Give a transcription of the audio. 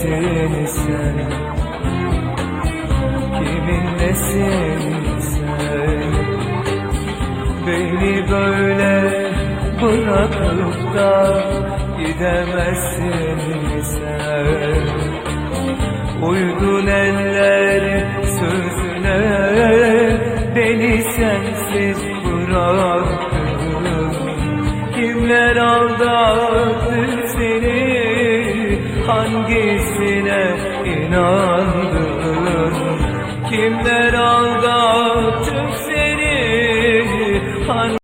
Kimdesin sen? Kiminlesin sen? Beni böyle bırakıp da gidemezsin sen Uydun eller sözüne Beni sensiz bıraktın Kimler aldattı seni hangisine inandın Kimler aldattı seni?